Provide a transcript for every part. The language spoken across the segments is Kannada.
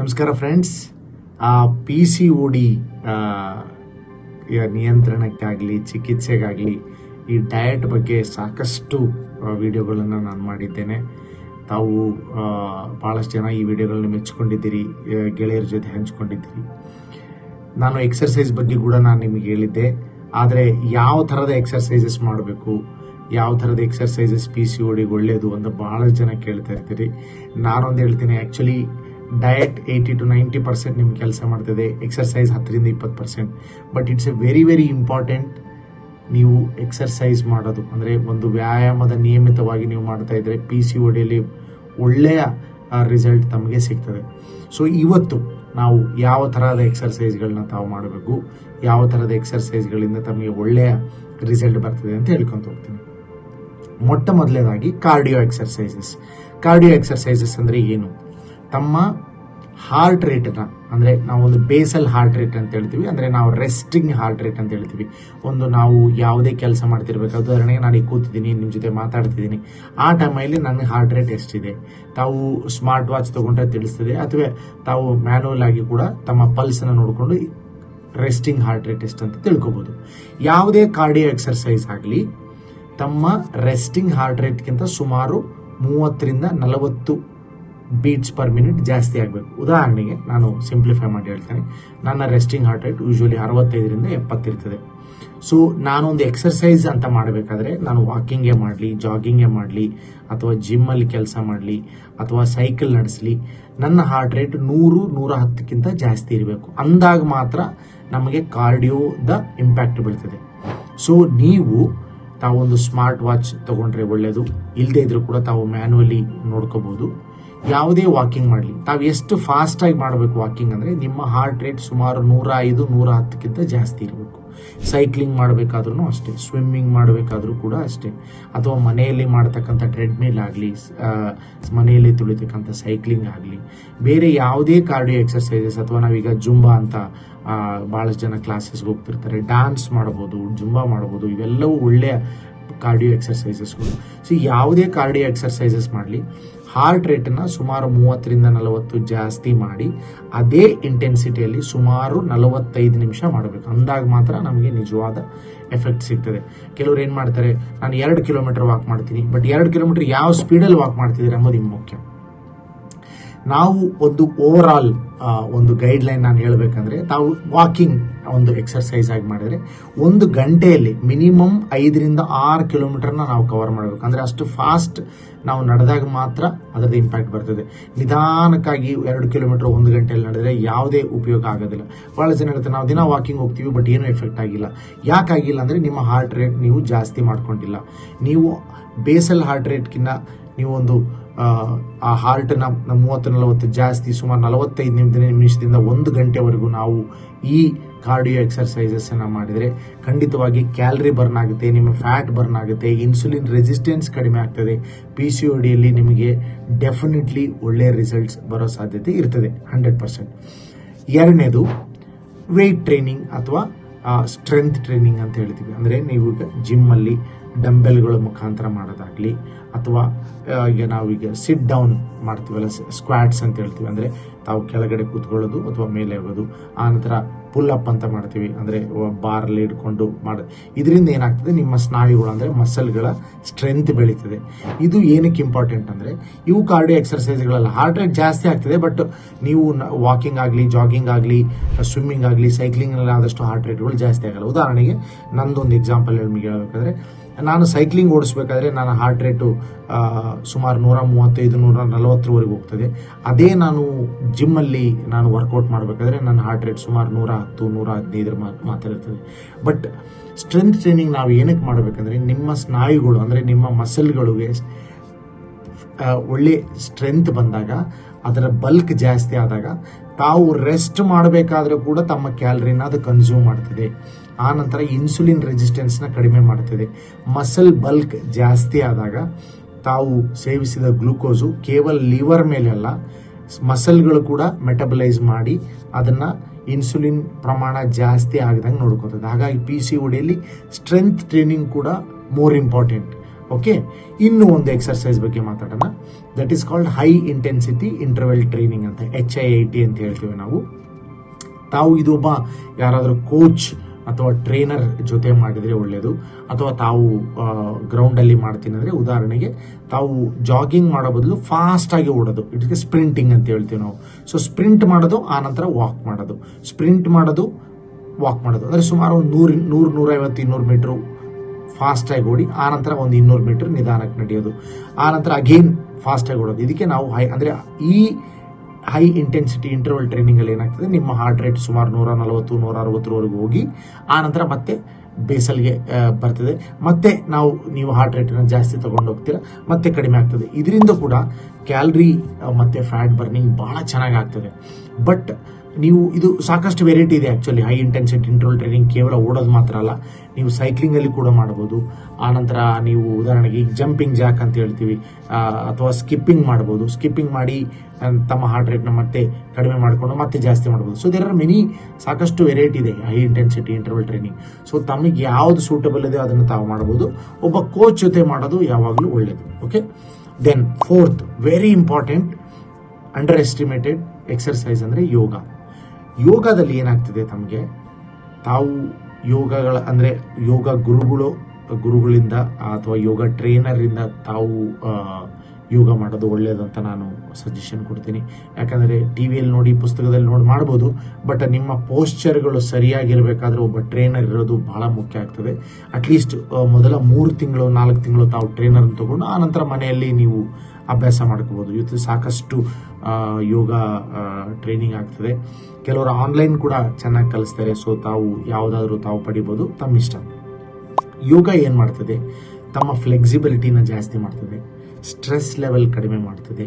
ನಮಸ್ಕಾರ ಫ್ರೆಂಡ್ಸ್ ಆ ಪಿ ಸಿ ಒ ಡಿ ನಿಯಂತ್ರಣಕ್ಕಾಗಲಿ, ಚಿಕಿತ್ಸೆಗಾಗಲಿ ಈ ಡಯಟ್ ಬಗ್ಗೆ ಸಾಕಷ್ಟು ವಿಡಿಯೋಗಳನ್ನು ನಾನು ಮಾಡಿದ್ದೇನೆ. ತಾವು ಭಾಳಷ್ಟು ಜನ ಈ ವಿಡಿಯೋಗಳನ್ನ ಮೆಚ್ಕೊಂಡಿದ್ದೀರಿ ಗೆಳೆಯರ ಜೊತೆ ಹಂಚ್ಕೊಂಡಿದ್ದೀರಿ. ನಾನು ಎಕ್ಸರ್ಸೈಸ್ ಬಗ್ಗೆ ಕೂಡ ನಾನು ನಿಮಗೆ ಹೇಳಿದ್ದೆ. ಆದರೆ ಯಾವ ಥರದ ಎಕ್ಸರ್ಸೈಸಸ್ ಮಾಡಬೇಕು? ಯಾವ ಥರದ ಎಕ್ಸರ್ಸೈಸಸ್ ಪಿ ಸಿ ಒಡಿಗೆ ಒಳ್ಳೆಯದು ಅಂತ ಭಾಳಷ್ಟು ಜನ ಕೇಳ್ತಾ ಇರ್ತೀರಿ. ನಾನೊಂದು ಹೇಳ್ತೀನಿ actually diet eighty to ninety percent ನಿಮ್ಮ ಕೆಲಸ ಮಾಡ್ತದೆ ಎಕ್ಸರ್ಸೈಸ್ ಹತ್ತರಿಂದ ಇಪ್ಪತ್ತು percent but it's a very very important ನೀವು ಎಕ್ಸರ್ಸೈಸ್ ಮಾಡೋದು. ಅಂದರೆ ಒಂದು ವ್ಯಾಯಾಮದ ನಿಯಮಿತವಾಗಿ ನೀವು ಮಾಡ್ತಾ ಇದ್ರೆ ಪಿ ಸಿ ಒಡಿಯಲ್ಲಿ ಒಳ್ಳೆಯ ರಿಸಲ್ಟ್ ತಮಗೆ ಸಿಗ್ತದೆ. ಸೊ ಇವತ್ತು ನಾವು ಯಾವ ಥರದ ಎಕ್ಸರ್ಸೈಸ್ಗಳನ್ನ ತಾವು ಮಾಡಬೇಕು, ಯಾವ ಥರದ ಎಕ್ಸರ್ಸೈಸ್ಗಳಿಂದ ತಮಗೆ ಒಳ್ಳೆಯ ರಿಸಲ್ಟ್ ಬರ್ತದೆ ಅಂತ ಹೇಳ್ಕೊಂತ ಹೋಗ್ತೀನಿ. ಮೊಟ್ಟ ಮೊದಲನೇದಾಗಿ ಕಾರ್ಡಿಯೋ ಎಕ್ಸರ್ಸೈಸಸ್ ಕಾರ್ಡಿಯೋ ಎಕ್ಸರ್ಸೈಸಸ್ ಅಂದರೆ ಏನು? ತಮ್ಮ ಹಾರ್ಟ್ ರೇಟನ್ನು ಅಂದರೆ ನಾವು ಒಂದು ಬೇಸಲ್ ಹಾರ್ಟ್ ರೇಟ್ ಅಂತ ಹೇಳ್ತೀವಿ. ಅಂದರೆ ನಾವು ರೆಸ್ಟಿಂಗ್ ಹಾರ್ಟ್ ರೇಟ್ ಅಂತ ಹೇಳ್ತೀವಿ. ಒಂದು ನಾವು ಯಾವುದೇ ಕೆಲಸ ಮಾಡ್ತಿರ್ಬೇಕು. ಉದಾಹರಣೆಗೆ ನಾನು ಈಗ ಕೂತಿದ್ದೀನಿ ನಿಮ್ಮ ಜೊತೆ ಮಾತಾಡ್ತಿದ್ದೀನಿ. ಆ ಟೈಮಲ್ಲಿ ನನ್ನ ಹಾರ್ಟ್ ರೇಟ್ ಎಷ್ಟಿದೆ? ತಾವು ಸ್ಮಾರ್ಟ್ ವಾಚ್ ತೊಗೊಂಡ್ರೆ ತಿಳಿಸ್ತದೆ. ಅಥವಾ ತಾವು ಮ್ಯಾನುವಲ್ ಆಗಿ ಕೂಡ ತಮ್ಮ ಪಲ್ಸನ್ನು ನೋಡಿಕೊಂಡು ರೆಸ್ಟಿಂಗ್ ಹಾರ್ಟ್ ರೇಟ್ ಎಷ್ಟು ಅಂತ ತಿಳ್ಕೊಬೋದು. ಯಾವುದೇ ಕಾರ್ಡಿಯೋ ಎಕ್ಸರ್ಸೈಸ್ ಆಗಲಿ, ತಮ್ಮ ರೆಸ್ಟಿಂಗ್ ಹಾರ್ಟ್ ರೇಟ್ಗಿಂತ ಸುಮಾರು ಮೂವತ್ತರಿಂದ ನಲವತ್ತು ಬೀಟ್ಸ್ ಪರ್ ಮಿನಿಟ್ ಜಾಸ್ತಿ ಆಗಬೇಕು. ಉದಾಹರಣೆಗೆ ನಾನು ಸಿಂಪ್ಲಿಫೈ ಮಾಡಿ ಹೇಳ್ತೇನೆ. ನನ್ನ ರೆಸ್ಟಿಂಗ್ ಹಾರ್ಟ್ ರೇಟ್ ಯೂಶ್ವಲಿ ಅರವತ್ತೈದರಿಂದ ಎಪ್ಪತ್ತಿರ್ತದೆ. ಸೊ ನಾನೊಂದು ಎಕ್ಸರ್ಸೈಸ್ ಅಂತ ಮಾಡಬೇಕಾದ್ರೆ ನಾನು ವಾಕಿಂಗೇ ಮಾಡಲಿ ಜಾಗಿಂಗೇ ಮಾಡಲಿ, ಅಥವಾ ಜಿಮ್ಮಲ್ಲಿ ಕೆಲಸ ಮಾಡಲಿ, ಅಥವಾ ಸೈಕಲ್ ನಡೆಸಲಿ, ನನ್ನ ಹಾರ್ಟ್ ರೇಟ್ ನೂರು ನೂರ ಹತ್ತಕ್ಕಿಂತ ಜಾಸ್ತಿ ಇರಬೇಕು. ಅಂದಾಗ ಮಾತ್ರ ನಮಗೆ ಕಾರ್ಡಿಯೋದ ಇಂಪ್ಯಾಕ್ಟ್ ಬೀಳ್ತದೆ. ಸೊ ನೀವು ತಾವೊಂದು ಸ್ಮಾರ್ಟ್ ವಾಚ್ ತಗೊಂಡ್ರೆ ಒಳ್ಳೆಯದು ಇಲ್ಲದೇ ಇದ್ರೂ ಕೂಡ ತಾವು ಮ್ಯಾನ್ಯುವಲಿ ನೋಡ್ಕೋಬಹುದು. ಯಾವುದೇ ವಾಕಿಂಗ್ ಮಾಡಲಿ. ತಾವು ಎಷ್ಟು ಫಾಸ್ಟಾಗಿ ಮಾಡಬೇಕು ವಾಕಿಂಗ್ ಅಂದರೆ ನಿಮ್ಮ ಹಾರ್ಟ್ ರೇಟ್ ಸುಮಾರು ನೂರ ಐದು ನೂರ ಹತ್ತಕ್ಕಿಂತ ಜಾಸ್ತಿ ಇರಬೇಕು. ಸೈಕ್ಲಿಂಗ್ ಮಾಡಬೇಕಾದ್ರೂ ಅಷ್ಟೇ. ಸ್ವಿಮ್ಮಿಂಗ್ ಮಾಡಬೇಕಾದ್ರೂ ಕೂಡ ಅಷ್ಟೇ. ಅಥವಾ ಮನೆಯಲ್ಲಿ ಮಾಡ್ತಕ್ಕಂಥ ಟ್ರೆಡ್ಮಿಲ್ ಆಗಲಿ ಮನೆಯಲ್ಲಿ ತುಳಿತಕ್ಕಂಥ ಸೈಕ್ಲಿಂಗ್ ಆಗಲಿ, ಬೇರೆ ಯಾವುದೇ ಕಾರ್ಡಿಯೋ ಎಕ್ಸರ್ಸೈಸಸ್ ಅಥವಾ ನಾವೀಗ ಜುಂಬಾ ಅಂತ ಭಾಳಷ್ಟು ಜನ ಕ್ಲಾಸಸ್ಗೆ ಹೋಗ್ತಿರ್ತಾರೆ. ಡ್ಯಾನ್ಸ್ ಮಾಡ್ಬೋದು, ಜುಂಬಾ ಮಾಡ್ಬೋದು, ಇವೆಲ್ಲವೂ ಒಳ್ಳೆಯ ಕಾರ್ಡಿಯೋ ಎಕ್ಸರ್ಸೈಸಸ್ಗಳು ಸೊ ಯಾವುದೇ ಕಾರ್ಡಿಯೋ ಎಕ್ಸರ್ಸೈಸಸ್ ಮಾಡಲಿ ಹಾರ್ಟ್ ರೇಟನ್ನು ಸುಮಾರು ಮೂವತ್ತರಿಂದ ನಲವತ್ತು ಜಾಸ್ತಿ ಮಾಡಿ, ಅದೇ ಇಂಟೆನ್ಸಿಟಿಯಲ್ಲಿ ಸುಮಾರು ನಲವತ್ತೈದು ನಿಮಿಷ ಮಾಡಬೇಕು. ಅಂದಾಗ ಮಾತ್ರ ನಮಗೆ ನಿಜವಾದ ಎಫೆಕ್ಟ್ ಸಿಗ್ತದೆ. ಕೆಲವರು ಏನು ಮಾಡ್ತಾರೆ, ನಾನು ಎರಡು ಕಿಲೋಮೀಟರ್ ವಾಕ್ ಮಾಡ್ತೀನಿ ಬಟ್ ಎರಡು ಕಿಲೋಮೀಟರ್ ಯಾವ ಸ್ಪೀಡಲ್ಲಿ ವಾಕ್ ಮಾಡ್ತಿದ್ದೀರಿ ಅನ್ನೋದು ಮುಖ್ಯ. ನಾವು ಒಂದು ಓವರ್ ಆಲ್ ಒಂದು ಗೈಡ್ ಲೈನ್ ನಾನು ಹೇಳಬೇಕಂದ್ರೆ ತಾವು ವಾಕಿಂಗ್ ಒಂದು ಎಕ್ಸರ್ಸೈಸ್ ಆಗಿ ಮಾಡಿದ್ರೆ ಒಂದು ಗಂಟೆಯಲ್ಲಿ ಮಿನಿಮಮ್ ಐದರಿಂದ ಆರು ಕಿಲೋಮೀಟರ್ನ ನಾವು ಕವರ್ ಮಾಡಬೇಕು. ಅಂದರೆ ಅಷ್ಟು ಫಾಸ್ಟ್ ನಾವು ನಡೆದಾಗ ಮಾತ್ರ ಅದರದ್ದು ಇಂಪ್ಯಾಕ್ಟ್ ಬರ್ತದೆ. ನಿಧಾನಕ್ಕಾಗಿ ಎರಡು ಕಿಲೋಮೀಟರ್ ಒಂದು ಗಂಟೆಯಲ್ಲಿ ನಡೆದರೆ ಯಾವುದೇ ಉಪಯೋಗ ಆಗೋದಿಲ್ಲ. ಭಾಳ ಜನ ಇರುತ್ತೆ ನಾವು ದಿನ ವಾಕಿಂಗ್ ಹೋಗ್ತೀವಿ ಬಟ್ ಏನೂ ಎಫೆಕ್ಟ್ ಆಗಿಲ್ಲ. ಯಾಕಾಗಿಲ್ಲ ಅಂದರೆ ನಿಮ್ಮ ಹಾರ್ಟ್ ರೇಟ್ ನೀವು ಜಾಸ್ತಿ ಮಾಡ್ಕೊಂಡಿಲ್ಲ. ನೀವು ಬೇಸಲ್ ಹಾರ್ಟ್ ರೇಟ್ಗಿನ್ನ ನೀವು ಒಂದು ಆ, ಹಾರ್ಟ್ನ ಮೂವತ್ತು ನಲವತ್ತು ಜಾಸ್ತಿ ಸುಮಾರು ನಲವತ್ತೈದು ನಿಮಿಷ ನಿಮಿಷದಿಂದ ಒಂದು ಗಂಟೆವರೆಗೂ ನಾವು ಈ ಕಾರ್ಡಿಯೋ ಎಕ್ಸರ್ಸೈಸಸ್ ಅನ್ನ ಮಾಡಿದರೆ ಖಂಡಿತವಾಗಿ ಕ್ಯಾಲರಿ ಬರ್ನ್ ಆಗುತ್ತೆ ನಿಮ್ಮ ಫ್ಯಾಟ್ ಬರ್ನ್ ಆಗುತ್ತೆ ಇನ್ಸುಲಿನ್ ರೆಸಿಸ್ಟೆನ್ಸ್ ಕಡಿಮೆ ಆಗ್ತದೆ ಪಿ ಸಿ ಒ ಡಿಯಲ್ಲಿ ನಿಮಗೆ ಡೆಫಿನೆಟ್ಲಿ ಒಳ್ಳೆಯ ರಿಸಲ್ಟ್ಸ್ ಬರೋ ಸಾಧ್ಯತೆ ಇರ್ತದೆ ಹಂಡ್ರೆಡ್ ಪರ್ಸೆಂಟ್ ಎರಡನೇದು ವೆಯ್ಟ್ ಟ್ರೈನಿಂಗ್ ಅಥವಾ ಸ್ಟ್ರೆಂತ್ ಟ್ರೈನಿಂಗ್ ಅಂತ ಹೇಳ್ತೀವಿ. ಅಂದರೆ ನೀವು ಈಗ ಜಿಮ್ಮಲ್ಲಿ ಡಂಬೆಲ್ಗಳ ಮುಖಾಂತರ ಮಾಡೋದಾಗಲಿ ಅಥವಾ ಈಗ ನಾವು ಈಗ ಸಿಟ್ ಡೌನ್ ಮಾಡ್ತೀವಲ್ಲ ಸ್ಕ್ವಾಟ್ಸ್ ಅಂತ ಹೇಳ್ತೀವಿ. ಅಂದರೆ ತಾವು ಕೆಳಗಡೆ ಕೂತ್ಕೊಳ್ಳೋದು ಅಥವಾ ಮೇಲೆ ಹೋಗೋದು. ಆನಂತರ ಪುಲ್ ಅಪ್ ಅಂತ ಮಾಡ್ತೀವಿ. ಅಂದರೆ ಬಾರಲ್ಲಿ ಹಿಡ್ಕೊಂಡು ಮಾಡ, ಇದರಿಂದ ಏನಾಗ್ತದೆ? ನಿಮ್ಮ ಸ್ನಾಯುಗಳು ಅಂದರೆ ಮಸಲ್ಗಳ ಸ್ಟ್ರೆಂತ್ ಬೆಳೀತದೆ. ಇದು ಏನಕ್ಕೆ ಇಂಪಾರ್ಟೆಂಟ್ ಅಂದರೆ, ಇವು ಕಾರ್ಡಿಯೋ ಎಕ್ಸರ್ಸೈಸ್ಗಳಲ್ಲ ಹಾರ್ಟ್ ರೇಟ್ ಜಾಸ್ತಿ ಆಗ್ತದೆ. ಬಟ್ ನೀವು ವಾಕಿಂಗ್ ಆಗಲಿ ಜಾಗಿಂಗ್ ಆಗಲಿ ಸ್ವಿಮ್ಮಿಂಗ್ ಆಗಲಿ ಸೈಕ್ಲಿಂಗ್ನಲ್ಲಿ ಆದಷ್ಟು ಹಾರ್ಟ್ ರೇಟ್ಗಳು ಜಾಸ್ತಿ ಆಗಲ್ಲ. ಉದಾಹರಣೆಗೆ, ನಂದೊಂದು ಎಕ್ಸಾಂಪಲ್ ನಿಮಗೆ ಹೇಳ್ಬೇಕಾದ್ರೆ ನಾನು ಸೈಕ್ಲಿಂಗ್ ಓಡಿಸ್ಬೇಕಾದ್ರೆ ನನ್ನ ಹಾರ್ಟ್ ರೇಟು ಸುಮಾರು ನೂರ ಮೂವತ್ತೈದು, ನೂರ ನಲವತ್ತರವರೆಗೆ ಹೋಗ್ತದೆ. ಅದೇ ನಾನು ಜಿಮ್ಮಲ್ಲಿ ನಾನು ವರ್ಕೌಟ್ ಮಾಡಬೇಕಾದ್ರೆ ನನ್ನ ಹಾರ್ಟ್ ರೇಟ್ ಸುಮಾರು ನೂರ ಹತ್ತು, ನೂರ ಹದಿನೈದರ ಮಾತ್ರ ಇರ್ತದೆ. ಬಟ್ ಸ್ಟ್ರೆಂತ್ ಟ್ರೈನಿಂಗ್ ನಾವು ಏನಕ್ಕೆ ಮಾಡಬೇಕಂದ್ರೆ ನಿಮ್ಮ ಸ್ನಾಯುಗಳು ಅಂದರೆ ನಿಮ್ಮ ಮಸಲ್ಗಳಿಗೆ ಒಳ್ಳೆ ಸ್ಟ್ರೆಂತ್ ಬಂದಾಗ, ಅದರ ಬಲ್ಕ್ ಜಾಸ್ತಿ ಆದಾಗ ತಾವು ರೆಸ್ಟ್ ಮಾಡಬೇಕಾದ್ರೆ ಕೂಡ ತಮ್ಮ ಕ್ಯಾಲರಿನ ಅದು ಕನ್ಸ್ಯೂಮ್ ಮಾಡ್ತದೆ. ಆ ನಂತರ ಇನ್ಸುಲಿನ್ ರೆಸಿಸ್ಟೆನ್ಸ್ನ ಕಡಿಮೆ ಮಾಡುತ್ತದೆ ಮಸಲ್ ಬಲ್ಕ್ ಜಾಸ್ತಿ ಆದಾಗ ತಾವು ಸೇವಿಸಿದ ಗ್ಲುಕೋಸು ಕೇವಲ ಲಿವರ್ ಮೇಲೆಲ್ಲ ಮಸಲ್ಗಳು ಕೂಡ ಮೆಟಬಲೈಸ್ ಮಾಡಿ ಅದನ್ನು ಇನ್ಸುಲಿನ್ ಪ್ರಮಾಣ ಜಾಸ್ತಿ ಆಗದಂಗೆ ನೋಡ್ಕೋತದೆ. ಹಾಗಾಗಿ ಪಿ ಸಿ ಒಡಿಯಲ್ಲಿ ಸ್ಟ್ರೆಂತ್ ಟ್ರೈನಿಂಗ್ ಕೂಡ ಮೋರ್ ಇಂಪಾರ್ಟೆಂಟ್ ಓಕೆ ಇನ್ನು ಒಂದು ಎಕ್ಸರ್ಸೈಸ್ ಬಗ್ಗೆ ಮಾತಾಡೋಣ. That is called high intensity interval training ಅಂತ ಎಚ್ ಐ ಐ ಟಿ ಅಂತ ಹೇಳ್ತೀವಿ ನಾವು. ತಾವು ಇದೊಬ್ಬ ಯಾರಾದರೂ ಕೋಚ್ ಅಥವಾ ಟ್ರೈನರ್ ಜೊತೆ ಮಾಡಿದರೆ ಒಳ್ಳೆಯದು ಅಥವಾ ತಾವು ಗ್ರೌಂಡಲ್ಲಿ ಮಾಡ್ತೀನಿ ಅಂದರೆ ಉದಾಹರಣೆಗೆ ತಾವು ಜಾಗಿಂಗ್ ಮಾಡೋ ಬದಲು ಫಾಸ್ಟಾಗಿ ಓಡೋದು. ಇದಕ್ಕೆ ಸ್ಪ್ರಿಂಟಿಂಗ್ ಅಂತ ಹೇಳ್ತೀವಿ ನಾವು. ಸೊ ಸ್ಪ್ರಿಂಟ್ ಮಾಡೋದು ಆನಂತರ ವಾಕ್ ಮಾಡೋದು. ಸ್ಪ್ರಿಂಟ್ ಮಾಡೋದು ವಾಕ್ ಮಾಡೋದು. ಅಂದರೆ ಸುಮಾರು ಒಂದು ನೂರು ನೂರು, ನೂರೈವತ್ತು, ಇನ್ನೂರು ಮೀಟ್ರು ಫಾಸ್ಟಾಗಿ ಓಡಿ ಆನಂತರ ಒಂದು ಇನ್ನೂರು ಮೀಟರ್ ನಿಧಾನಕ್ಕೆ ನಡೆಯೋದು. ಆನಂತರ ಅಗೇನ್ ಫಾಸ್ಟಾಗಿ ಓಡೋದು. ಇದಕ್ಕೆ ನಾವು ಹೈ ಅಂದರೆ ಈ ಹೈ ಇಂಟೆನ್ಸಿಟಿ ಇಂಟರ್ವಲ್ ಟ್ರೈನಿಂಗಲ್ಲಿ ಏನಾಗ್ತದೆ? ನಿಮ್ಮ ಹಾರ್ಟ್ ರೇಟ್ ಸುಮಾರು ನೂರ ನಲವತ್ತು ನೂರ ಅರವತ್ತರವರೆಗೂ ಹೋಗಿ ಆನಂತರ ಮತ್ತೆ ಬೇಸಲ್ಗೆ ಆ, ಬರ್ತದೆ. ಮತ್ತೆ ನಾವು ನೀವು ಹಾರ್ಟ್ ರೇಟನ್ನು ಜಾಸ್ತಿ ತಗೊಂಡು ಹೋಗ್ತೀರಾ ಮತ್ತೆ ಕಡಿಮೆ ಆಗ್ತದೆ. ಇದರಿಂದ ಕೂಡ ಕ್ಯಾಲ್ರಿ ಮತ್ತು ಫ್ಯಾಟ್ ಬರ್ನಿಂಗ್ ಭಾಳ ಚೆನ್ನಾಗಿ ಆಗ್ತದೆ. ಬಟ್ ನೀವು ಇದು ಸಾಕಷ್ಟು ವೆರೈಟಿ ಇದೆ actually high intensity interval training ಕೇವಲ ಓಡೋದು ಮಾತ್ರ ಅಲ್ಲ, ನೀವು ಸೈಕ್ಲಿಂಗಲ್ಲಿ ಕೂಡ ಮಾಡ್ಬೋದು ಆನಂತರ ನೀವು ಉದಾಹರಣೆಗೆ ಈಗ ಜಂಪಿಂಗ್ ಜಾಕ್ ಅಂತ ಹೇಳ್ತೀವಿ ಅಥವಾ ಸ್ಕಿಪ್ಪಿಂಗ್ ಮಾಡ್ಬೋದು ಸ್ಕಿಪ್ಪಿಂಗ್ ಮಾಡಿ ತಮ್ಮ ಹಾರ್ಟ್ ರೇಟ್ನ ಮತ್ತೆ ಕಡಿಮೆ ಮಾಡಿಕೊಂಡು ಮತ್ತೆ ಜಾಸ್ತಿ ಮಾಡ್ಬೋದು ಸೊ ದೇರ್ ಆರ್ ಮೆನಿ ಸಾಕಷ್ಟು ವೆರೈಟಿ ಇದೆ high intensity interval training so ತಮಗೆ ಯಾವುದು ಸೂಟಬಲ್ ಇದೆ ಅದನ್ನು ತಾವು ಮಾಡ್ಬೋದು ಒಬ್ಬ ಕೋಚ್ ಜೊತೆ ಮಾಡೋದು ಯಾವಾಗಲೂ ಒಳ್ಳೆಯದು okay then fourth very important underestimated exercise ಅಂದರೆ ಯೋಗ. ಯೋಗದಲ್ಲಿ ಏನಾಗ್ತಿದೆ ತಮಗೆ? ತಾವು ಯೋಗಗಳ ಅಂದರೆ ಯೋಗ ಗುರುಗಳು ಗುರುಗಳಿಂದ ಅಥವಾ ಯೋಗ ಟ್ರೈನರಿಂದ ತಾವು ಯೋಗ ಮಾಡೋದು ಒಳ್ಳೇದಂತ ಅಂತ ನಾನು ಸಜೆಷನ್ ಕೊಡ್ತೀನಿ. ಯಾಕಂದರೆ ಟಿ ವಿಯಲ್ಲಿ ನೋಡಿ, ಪುಸ್ತಕದಲ್ಲಿ ನೋಡಿ ಮಾಡ್ಬೋದು ಬಟ್ ನಿಮ್ಮ ಪೋಶ್ಚರ್ಗಳು ಸರಿಯಾಗಿರಬೇಕಾದ್ರೆ ಒಬ್ಬ ಟ್ರೈನರ್ ಇರೋದು ಬಹಳ ಮುಖ್ಯ ಆಗ್ತದೆ. ಅಟ್ಲೀಸ್ಟ್ ಮೊದಲ ಮೂರು ತಿಂಗಳು, ನಾಲ್ಕು ತಿಂಗಳು ತಾವು ಟ್ರೈನರ್ ತಗೊಂಡು ಆನಂತರ ಮನೆಯಲ್ಲಿ ನೀವು ಅಭ್ಯಾಸ ಮಾಡ್ಕೋಬೋದು. ಇವತ್ತು ಸಾಕಷ್ಟು ಯೋಗ ಟ್ರೈನಿಂಗ್ ಆಗ್ತದೆ. ಕೆಲವರು ಆನ್ಲೈನ್ ಕೂಡ ಚೆನ್ನಾಗಿ ಕಲಿಸ್ತಾರೆ ಸೊ ತಾವು ಯಾವುದಾದ್ರೂ ತಾವು ಪಡಿಬೋದು ತಮ್ಮ ಇಷ್ಟ ಯೋಗ ಏನು ಮಾಡ್ತದೆ? ತಮ್ಮ ಫ್ಲೆಕ್ಸಿಬಿಲಿಟಿನ ಜಾಸ್ತಿ ಮಾಡ್ತದೆ. ಸ್ಟ್ರೆಸ್ ಲೆವೆಲ್ ಕಡಿಮೆ ಮಾಡ್ತದೆ.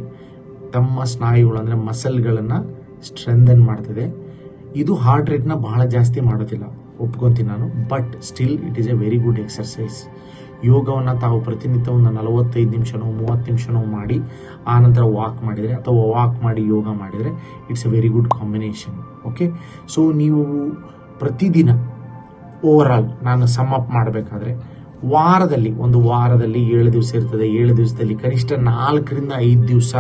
ತಮ್ಮ ಸ್ನಾಯುಗಳು ಅಂದರೆ ಮಸಲ್ಗಳನ್ನು ಸ್ಟ್ರೆಂದನ್ ಮಾಡ್ತದೆ. ಇದು ಹಾರ್ಟ್ ರೇಟ್ನ ಬಹಳ ಜಾಸ್ತಿ ಮಾಡೋದಿಲ್ಲ. ಒಪ್ಕೊತೀನಿ ನಾನು. But still it is a very good exercise ಯೋಗವನ್ನು ತಾವು ಪ್ರತಿನಿತ್ಯ ಒಂದು ನಲವತ್ತೈದು ನಿಮಿಷನೋ, ಮೂವತ್ತು ನಿಮಿಷನೋ ಮಾಡಿ ಆನಂತರ ವಾಕ್ ಮಾಡಿದರೆ ಅಥವಾ ವಾಕ್ ಮಾಡಿ ಯೋಗ ಮಾಡಿದರೆ it's a very good combination okay so ನೀವು ಪ್ರತಿದಿನ ಓವರ್ ಆಲ್ ನಾನು ಸಮ್ ಅಪ್ ಮಾಡಬೇಕಾದ್ರೆ ವಾರದಲ್ಲಿ, ಒಂದು ವಾರದಲ್ಲಿ ಏಳು ದಿವಸ ಇರ್ತದೆ. ಏಳು ದಿವಸದಲ್ಲಿ ಕನಿಷ್ಠ ನಾಲ್ಕರಿಂದ ಐದು ದಿವಸ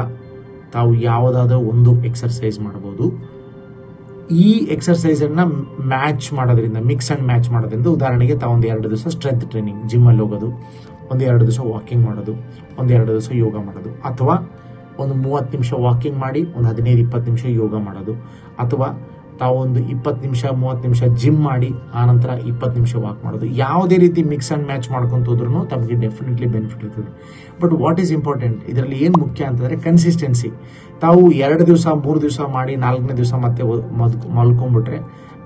ತಾವು ಯಾವುದಾದ್ರೂ ಒಂದು ಎಕ್ಸರ್ಸೈಸ್ ಮಾಡ್ಬೋದು. ಈ ಎಕ್ಸರ್ಸೈಸನ್ನು ಮ್ಯಾಚ್ ಮಾಡೋದ್ರಿಂದ ಮಿಕ್ಸ್ ಆ್ಯಂಡ್ ಮ್ಯಾಚ್ ಮಾಡೋದ್ರಿಂದ ಉದಾಹರಣೆಗೆ ತಾವು ಒಂದು ಎರಡು ದಿವಸ ಸ್ಟ್ರೆಂತ್ ಟ್ರೈನಿಂಗ್ ಜಿಮ್ಮಲ್ಲಿ ಹೋಗೋದು, ಒಂದು ಎರಡು ದಿವಸ ವಾಕಿಂಗ್ ಮಾಡೋದು, ಒಂದು ಎರಡು ದಿವಸ ಯೋಗ ಮಾಡೋದು, ಅಥವಾ ಒಂದು ಮೂವತ್ತು ನಿಮಿಷ ವಾಕಿಂಗ್ ಮಾಡಿ, ಒಂದು ಹದಿನೈದು, ಇಪ್ಪತ್ತು ನಿಮಿಷ ಯೋಗ ಮಾಡೋದು, ಅಥವಾ ತಾವು ಒಂದು ಇಪ್ಪತ್ತು ನಿಮಿಷ, ಮೂವತ್ತು ನಿಮಿಷ ಜಿಮ್ ಮಾಡಿ, ಆನಂತರ ಇಪ್ಪತ್ತು ನಿಮಿಷ ವಾಕ್ ಮಾಡೋದು. ಯಾವುದೇ ರೀತಿ ಮಿಕ್ಸ್ ಆ್ಯಂಡ್ ಮ್ಯಾಚ್ ಮಾಡ್ಕೊಂತ ಹೋದ್ರೂ ತಮಗೆ ಡೆಫಿನೆಟ್ಲಿ ಬೆನಿಫಿಟ್ ಇರ್ತದೆ. ಬಟ್ ವಾಟ್ ಈಸ್ ಇಂಪಾರ್ಟೆಂಟ್ ಇದರಲ್ಲಿ ಏನು ಮುಖ್ಯ ಅಂತಂದರೆ ಕನ್ಸಿಸ್ಟೆನ್ಸಿ ತಾವು ಎರಡು ದಿವಸ, ಮೂರು ದಿವಸ ಮಾಡಿ, ನಾಲ್ಕನೇ ದಿವಸ ಮತ್ತೆ ಮಲ್ಕೊಂಡ್ಬಿಟ್ರೆ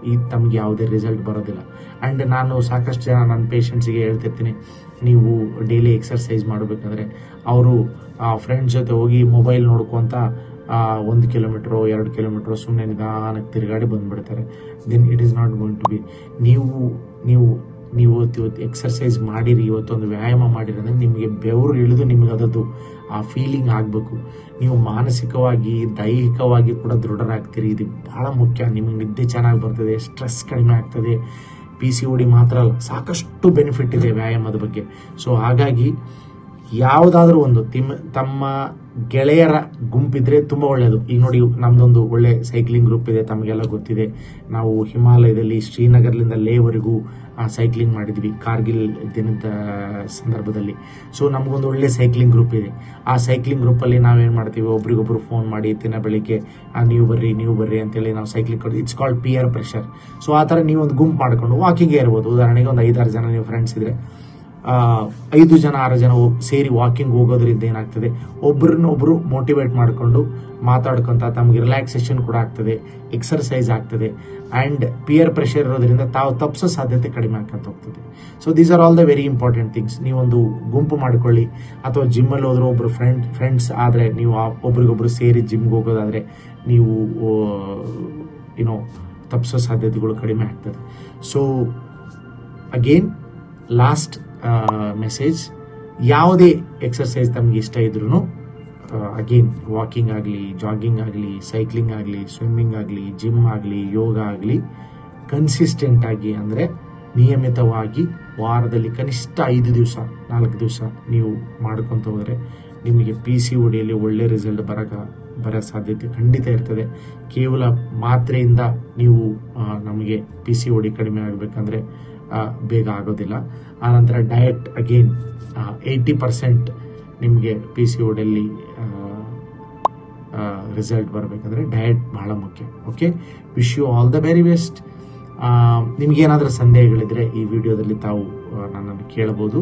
ಈ ತಮಗೆ ಯಾವುದೇ ರಿಸಲ್ಟ್ ಬರೋದಿಲ್ಲ. ಆ್ಯಂಡ್ ನಾನು ಸಾಕಷ್ಟು ಜನ ನನ್ನ ಪೇಷಂಟ್ಸಿಗೆ ಹೇಳ್ತಿರ್ತೀನಿ, ನೀವು ಡೈಲಿ ಎಕ್ಸರ್ಸೈಸ್ ಮಾಡಬೇಕಂದ್ರೆ, ಅವರು ಫ್ರೆಂಡ್ಸ್ ಜೊತೆ ಹೋಗಿ ಮೊಬೈಲ್ ನೋಡ್ಕೊತ ಒಂದು ಕಿಲೋಮೀಟ್ರು, ಎರಡು ಕಿಲೋಮೀಟ್ರು ಸುಮ್ಮನೆ ನಿಧಾನಕ್ಕೆ ತಿರುಗಾಡಿ ಬಂದುಬಿಡ್ತಾರೆ. Then it is not going to be ನೀವು ನೀವು ನೀವು ಇವತ್ತು ಇವತ್ತು ಎಕ್ಸರ್ಸೈಸ್ ಮಾಡಿರಿ ಇವತ್ತೊಂದು ವ್ಯಾಯಾಮ ಮಾಡಿರಿ ಅಂದರೆ ನಿಮಗೆ ಬೆವರು ಇಳಿದು ನಿಮಗೆ ಅದದ್ದು ಆ ಫೀಲಿಂಗ್ ಆಗಬೇಕು. ನೀವು ಮಾನಸಿಕವಾಗಿ, ದೈಹಿಕವಾಗಿ ಕೂಡ ದೃಢರಾಗ್ತೀರಿ. ಇದು ಬಹಳ ಮುಖ್ಯ. ನಿಮಗೆ ನಿದ್ದೆ ಚೆನ್ನಾಗಿ ಬರ್ತದೆ ಸ್ಟ್ರೆಸ್ ಕಡಿಮೆ ಆಗ್ತದೆ. ಪಿ ಸಿ ಡಿ ಮಾತ್ರ ಅಲ್ಲ, ಸಾಕಷ್ಟು ಬೆನಿಫಿಟ್ ಇದೆ ವ್ಯಾಯಾಮದ ಬಗ್ಗೆ. ಸೊ ಹಾಗಾಗಿ ಯಾವುದಾದ್ರೂ ಒಂದು ತಿಮ್ಮ ತಮ್ಮ ಗೆಳೆಯರ ಗುಂಪಿದ್ರೆ ತುಂಬ ಒಳ್ಳೆಯದು ಈಗ ನೋಡಿ, ನಮ್ದೊಂದು ಒಳ್ಳೆ ಸೈಕ್ಲಿಂಗ್ ಗ್ರೂಪ್ ಇದೆ, ತಮಗೆಲ್ಲ ಗೊತ್ತಿದೆ. ನಾವು ಹಿಮಾಲಯದಲ್ಲಿ ಶ್ರೀನಗರ್ಲಿಂದ ಲೇವರೆಗೂ ಸೈಕ್ಲಿಂಗ್ ಮಾಡಿದ್ವಿ, ಕಾರ್ಗಿಲ್ ದಿನದ ಸಂದರ್ಭದಲ್ಲಿ. ಸೊ ನಮಗೊಂದು ಒಳ್ಳೆ ಸೈಕ್ಲಿಂಗ್ ಗ್ರೂಪ್ ಇದೆ. ಆ ಸೈಕ್ಲಿಂಗ್ ಗ್ರೂಪಲ್ಲಿ ನಾವೇನು ಮಾಡ್ತೀವಿ? ಒಬ್ರಿಗೊಬ್ರು ಫೋನ್ ಮಾಡಿ, ದಿನ ಬೆಳಿಗ್ಗೆ ನೀವು ಬರ್ರಿ ನೀವು ಬರ್ರಿ ಅಂತೇಳಿ ನಾವು ಸೈಕ್ಲಿಂಗ್ ಕೊಡ್ತೀವಿ it's called peer pressure so ಆ ಥರ ನೀವು ಒಂದು ಗುಂಪು ಮಾಡ್ಕೊಂಡು ವಾಕಿಂಗೇ ಇರ್ಬೋದು. ಉದಾಹರಣೆಗೆ, ಒಂದು ಐದಾರು ಜನ ನೀವು ಫ್ರೆಂಡ್ಸ್ ಇದ್ರೆ. ಐದು ಜನ, ಆರು ಜನ ಸೇರಿ ವಾಕಿಂಗ್ ಹೋಗೋದ್ರಿಂದ ಏನಾಗ್ತದೆ? ಒಬ್ಬರನ್ನೊಬ್ಬರು ಮೋಟಿವೇಟ್ ಮಾಡಿಕೊಂಡು ಮಾತಾಡ್ಕೊಂತ ತಮಗೆ ರಿಲ್ಯಾಕ್ಸೇಷನ್ ಕೂಡ ಆಗ್ತದೆ ಎಕ್ಸರ್ಸೈಸ್ ಆಗ್ತದೆ ಆ್ಯಂಡ್ ಪಿಯರ್ ಪ್ರೆಷರ್ ಇರೋದ್ರಿಂದ ತಾವು ತಪ್ಪಿಸೋ ಸಾಧ್ಯತೆ ಕಡಿಮೆ ಆಗ್ತಾ ಹೋಗ್ತದೆ. So these are all the very important things ನೀವೊಂದು ಗುಂಪು ಮಾಡ್ಕೊಳ್ಳಿ. ಅಥವಾ ಜಿಮ್ಮಲ್ಲಿ ಹೋದ್ರೆ ಒಬ್ಬರು ಫ್ರೆಂಡ್ ಫ್ರೆಂಡ್ಸ್ ಆದರೆ ನೀವು ಒಬ್ರಿಗೊಬ್ರು ಸೇರಿ ಜಿಮ್ಗೆ ಹೋಗೋದಾದರೆ ನೀವು ಏನೋ ತಪ್ಪಿಸೋ ಸಾಧ್ಯತೆಗಳು ಕಡಿಮೆ ಆಗ್ತದೆ. ಸೊ ಅಗೇನ್ ಲಾಸ್ಟ್ ಮೆಸೇಜ್ ಯಾವುದೇ ಎಕ್ಸರ್ಸೈಸ್ ತಮಗೆ ಇಷ್ಟ ಇದ್ರೂ ಅಗೇನ್ ವಾಕಿಂಗ್ ಆಗಲಿ ಜಾಗಿಂಗ್ ಆಗಲಿ ಸೈಕ್ಲಿಂಗ್ ಆಗಲಿ ಸ್ವಿಮ್ಮಿಂಗ್ ಆಗಲಿ ಜಿಮ್ ಆಗಲಿ ಯೋಗ ಆಗಲಿ ಕನ್ಸಿಸ್ಟೆಂಟ್ ಆಗಿ ಅಂದರೆ ನಿಯಮಿತವಾಗಿ ವಾರದಲ್ಲಿ ಕನಿಷ್ಠ ಐದು ದಿವಸ, ನಾಲ್ಕು ದಿವಸ ನೀವು ಮಾಡ್ಕೊತ ಹೋದರೆ ನಿಮಗೆ ಪಿ ಸಿ ಒಡಿಯಲ್ಲಿ ಒಳ್ಳೆ ರಿಸಲ್ಟ್ ಬರಕ ಬರೋ ಸಾಧ್ಯತೆ ಖಂಡಿತ ಇರ್ತದೆ. ಕೇವಲ ಮಾತ್ರೆಯಿಂದ ನೀವು ನಮಗೆ ಪಿ ಸಿ ಒಡಿ ಕಡಿಮೆ ಆಗಬೇಕಂದ್ರೆ ಬೇಗ ಆಗೋದಿಲ್ಲ. ಆನಂತರ ಡಯಟ್ ಅಗೇನ್ ಏಯ್ಟಿ ಪರ್ಸೆಂಟ್ ನಿಮಗೆ ಪಿ ಸಿ ಓಡಲ್ಲಿ ರಿಸಲ್ಟ್ ಬರಬೇಕಂದ್ರೆ ಡಯಟ್ ಬಹಳ ಮುಖ್ಯ. Okay wish you all the very best ನಿಮಗೇನಾದರೂ ಸಂದೇಹಗಳಿದ್ರೆ ಈ ವಿಡಿಯೋದಲ್ಲಿ ತಾವು ನನ್ನನ್ನು ಕೇಳಬಹುದು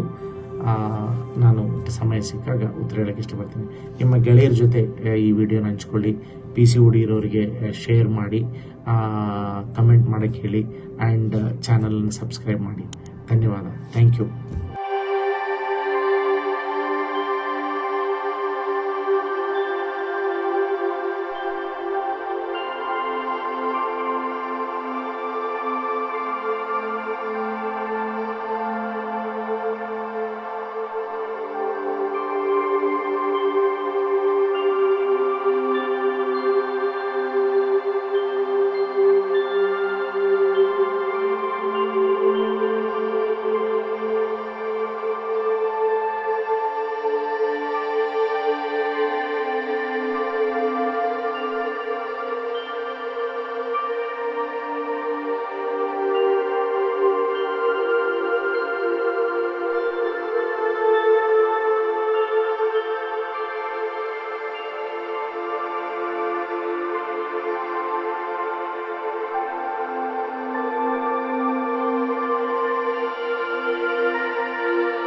ನಾನು ಸಮಯ ಸಿಕ್ಕಾಗ ಉತ್ತರ ಹೇಳಕ್ಕೆ ಇಷ್ಟಪಡ್ತೀನಿ. ನಿಮ್ಮ ಗೆಳೆಯರ ಜೊತೆ ಈ ವಿಡಿಯೋನ ಹಂಚ್ಕೊಳ್ಳಿ. ಪಿ ಸಿ ಹುಡುಗಿರೋರಿಗೆ ಶೇರ್ ಮಾಡಿ ಕಮೆಂಟ್ ಮಾಡೋಕ್ಕೆ ಹೇಳಿ ಆ್ಯಂಡ್ ಚಾನಲನ್ನು ಸಬ್ಸ್ಕ್ರೈಬ್ ಮಾಡಿ. ಧನ್ಯವಾದ. Thank you